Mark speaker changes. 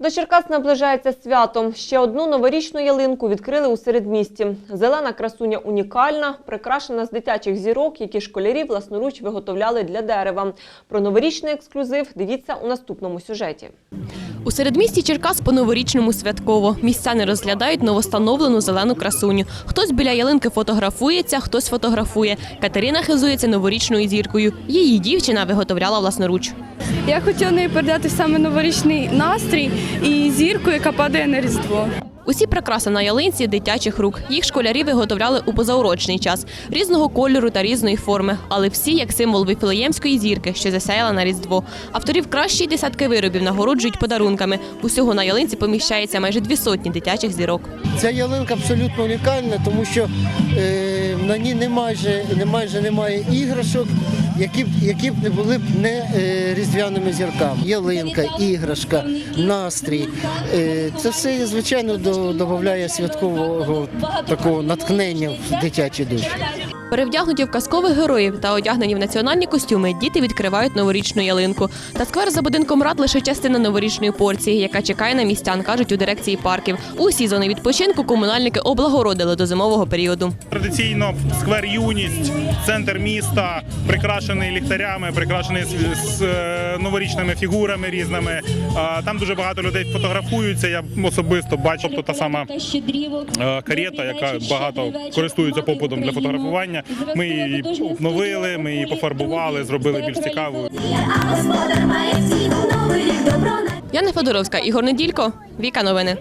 Speaker 1: До Черкас наближається свято. Ще одну новорічну ялинку відкрили у середмісті. Зелена красуня унікальна, прикрашена з дитячих зірок, які школярі власноруч виготовляли для дерева. Про новорічний ексклюзив дивіться у наступному сюжеті.
Speaker 2: У середмісті Черкас по-новорічному святково. Містяни розглядають новостановлену зелену красуню. Хтось біля ялинки фотографується, хтось фотографує. Катерина хизується новорічною зіркою. Її дівчина виготовляла власноруч.
Speaker 3: Я хотіла нею передати саме новорічний настрій і зірку, яка падає на різдво.
Speaker 2: Усі прикраси на ялинці дитячих рук. Їх школярі виготовляли у позаурочний час різного кольору та різної форми, але всі як символ вифлеємської зірки, що засяяла на різдво. Авторів кращі десятки виробів нагороджують подарунками. Усього на ялинці поміщається майже дві сотні дитячих зірок.
Speaker 4: Ця ялинка абсолютно унікальна, тому що е, на ній не майже, не майже немає іграшок, які б, які б не були б не е, різдвяними зірками. Ялинка, іграшка, настрій. Е, це все, звичайно, до, додає святкового такого натхнення в дитячі душі.
Speaker 2: Перевдягнуті в казкових героїв та одягнені в національні костюми, діти відкривають новорічну ялинку. Та сквер за будинком рад лише частина новорічної порції, яка чекає на містян, кажуть у дирекції парків. Усі зони відпочинку комунальники облагородили до зимового періоду.
Speaker 5: Традиційно сквер Юність, центр міста, прикрашений ліхтарями, прикрашений з, з, е, новорічними фігурами різними. Там дуже багато людей фотографуються. Я особисто бачу, тобто та сама е, карета, яка багато користується попитом для фотографування. Ми її обновили, ми її пофарбували, зробили більш цікавою.
Speaker 2: Яна Федоровська, Ігор Неділько, Віка Новини.